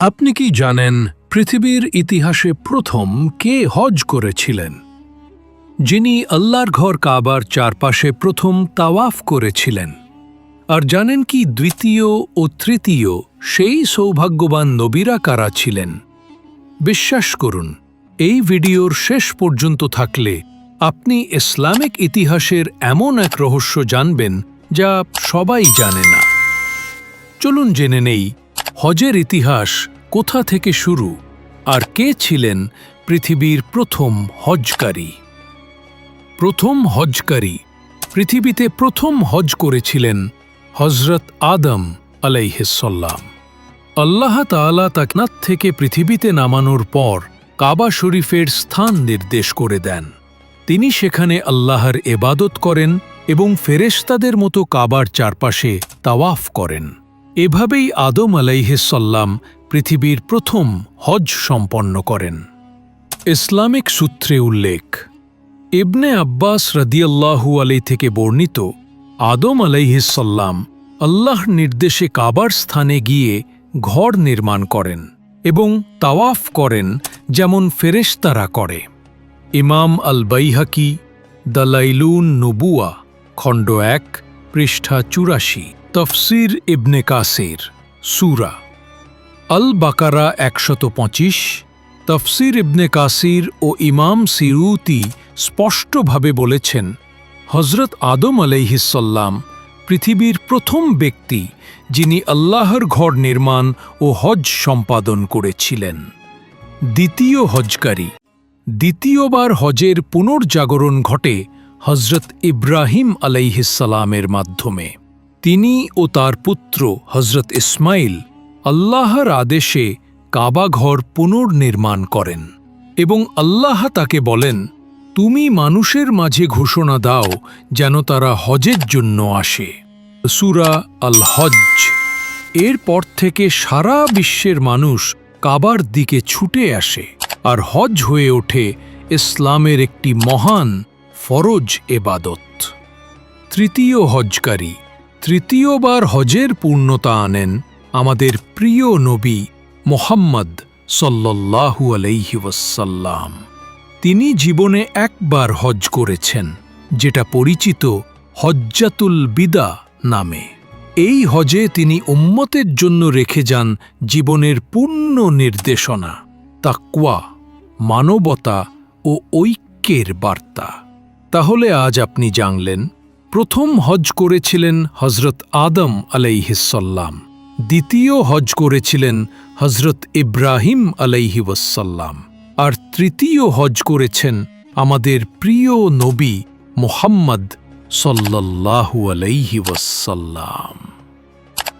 আপনি কি জানেন পৃথিবীর ইতিহাসে প্রথম কে হজ করেছিলেন? যিনি আল্লাহর ঘর কাবার চারপাশে প্রথম তাওয়াফ করেছিলেন। আর জানেন কি দ্বিতীয় ও তৃতীয় সেই সৌভাগ্যবান নবীরা কারা ছিলেন? বিশ্বাস করুন, এই ভিডিওর শেষ পর্যন্ত থাকলে আপনি ইসলামিক ইতিহাসের এমন এক রহস্য জানবেন যা সবাই জানে না। চলুন জেনে নেই হজের ইতিহাস কোথা থেকে শুরু আর কে ছিলেন পৃথিবীর প্রথম হজকারী? প্রথম হজকারী পৃথিবীতে প্রথম হজ করেছিলেন হজরত আদম আলাইহিসাল্লাম আল্লাহ তাআলা তাকনাত থেকে পৃথিবীতে নামানোর পর কাবা শরীফের স্থান নির্দেশ করে দেন। তিনি সেখানে আল্লাহর এবাদত করেন এবং ফেরেশতাদের মতো কাবার চারপাশে তাওয়াফ করেন। এভাবেই আদম আলাইহিসাল্লাম পৃথিবীর প্রথম হজ সম্পন্ন করেন। ইসলামিক সূত্রে উল্লেখ, ইবনে আব্বাস রদিয়াল্লাহু আলাই থেকে বর্ণিত আদম আলাইহিসাল্লাম আল্লাহ নির্দেশে কাবার স্থানে গিয়ে ঘর নির্মাণ করেন এবং তাওয়াফ করেন যেমন ফেরেশতারা করে। ইমাম আল বাইহাকি দালাইলুন নবুয়া খণ্ড এক, পৃষ্ঠা চুরাশি। তফসির ইবনে কাসির, সুরা। আল বাকারা একশত পঁচিশ, তফসির ইবনে কাসির ও ইমাম সিরুতি স্পষ্টভাবে বলেছেন হজরত আদম আলাইহিসাল্লাম পৃথিবীর প্রথম ব্যক্তি যিনি আল্লাহর ঘর নির্মাণ ও হজ সম্পাদন করেছিলেন। দ্বিতীয় হজকারী, দ্বিতীয়বার হজের পুনর্জাগরণ ঘটে হজরত ইব্রাহিম আলাইহিসালামের মাধ্যমে। তিনি ও তার পুত্র হজরত ইসমাইল আল্লাহর আদেশে কাবাঘর পুনর্নির্মাণ করেন এবং আল্লাহ তাকে বলেন, তুমি মানুষের মাঝে ঘোষণা দাও যেন তারা হজের জন্য আসে। সুরা আল হজ এরপর থেকে সারা বিশ্বের মানুষ কাবার দিকে ছুটে আসে আর হজ হয়ে ওঠে ইসলামের একটি মহান ফরজ এবাদত। তৃতীয় হজকারী তৃতীয়বার হজের পূর্ণতা আনেন আমাদের প্রিয় নবী মোহাম্মদ সল্লাল্লাহু আলাইহি ওয়াসাল্লাম। তিনি জীবনে একবার হজ করেছেন, যেটা পরিচিত হজ্জাতুল বিদা নামে। এই হজে তিনি উম্মতের জন্য রেখে যান জীবনের পূর্ণ নির্দেশনা তাকুয়া মানবতা ও ঐক্যের বার্তা। তাহলে আজ আপনি জানলেন প্রথম হজ করেছিলেন হজরত আদম আলাইহিসাল্লাম দ্বিতীয় হজ করেছিলেন হজরত ইব্রাহিম আলাইহি ওয়াসাল্লাম আর তৃতীয় হজ করেছেন আমাদের প্রিয় নবী মোহাম্মদ সল্লাল্লাহু আলাইহি ওয়াসাল্লাম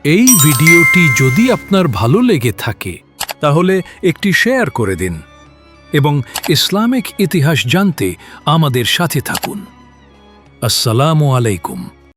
এই ভিডিওটি যদি আপনার ভালো লেগে থাকে, তাহলে একটি শেয়ার করে দিন এবং ইসলামিক ইতিহাস জানতে আমাদের সাথে থাকুন। السلام عليكم.